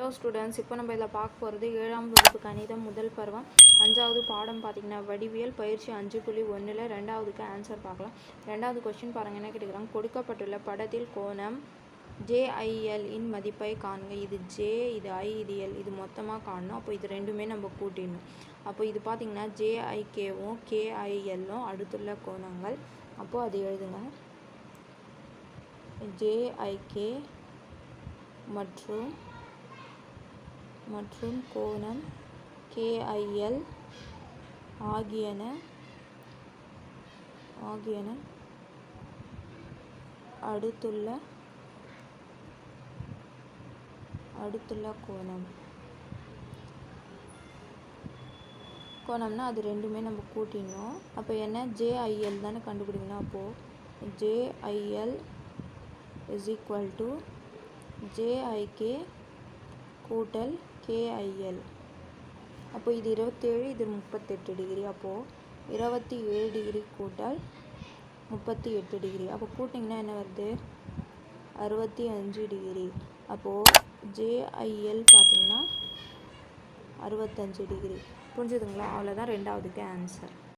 Hello students இப்போ நம்ம இதில் பார்க்க போகிறது ஏழாம் வகுப்பு கணிதம் முதல் பருவம். அஞ்சாவது பாடம் பார்த்தீங்கன்னா வடிவியல் பயிற்சி அஞ்சு புள்ளி ஒன்றில் ரெண்டாவதுக்கு ஆன்சர் பார்க்கலாம். ரெண்டாவது கொஸ்டின் பாருங்கள் என்ன கேட்டுக்கிறாங்க கொடுக்கப்பட்டுள்ள படத்தில் கோணம் ஜேஐஎல் இன் மதிப்பை காணுங்க. இது ஜே இது ஐ இது எல் இது மொத்தமாக காணணும். அப்போ இது ரெண்டுமே நம்ம கூட்டிடணும். அப்போ இது பார்த்தீங்கன்னா ஜேஐகேவும் கேஐஎல்லும் அடுத்துள்ள கோணங்கள். அப்போது அது எழுதுங்க. ஜேஐகே மற்றும் மற்றும் கோணம் கேஐஎல் ஆகியன ஆகியன அடுத்துள்ள அடுத்துள்ள கோணம். கோணம்னா அது ரெண்டுமே நம்ம கூட்டிடணும். அப்போ என்ன? ஜேஐஎல் தானே கண்டுபிடிக்கணும். அப்போது JIL is equal to JIK கூட்டல் கேஐஎல் அப்போ இது இருபத்தேழு இது முப்பத்தெட்டு டிகிரி அப்போது இருபத்தி ஏழு டிகிரி கூட்டல் முப்பத்தி எட்டு டிகிரி அப்போ கூட்டிங்கன்னா என்ன வருது? அறுபத்தி அஞ்சு டிகிரி அப்போது ஜேஐஎல் பார்த்தீங்கன்னா அறுபத்தஞ்சு டிகிரி புரிஞ்சுதுங்களா? அவ்வளோதான் ரெண்டாவதுக்கு ஆன்சர்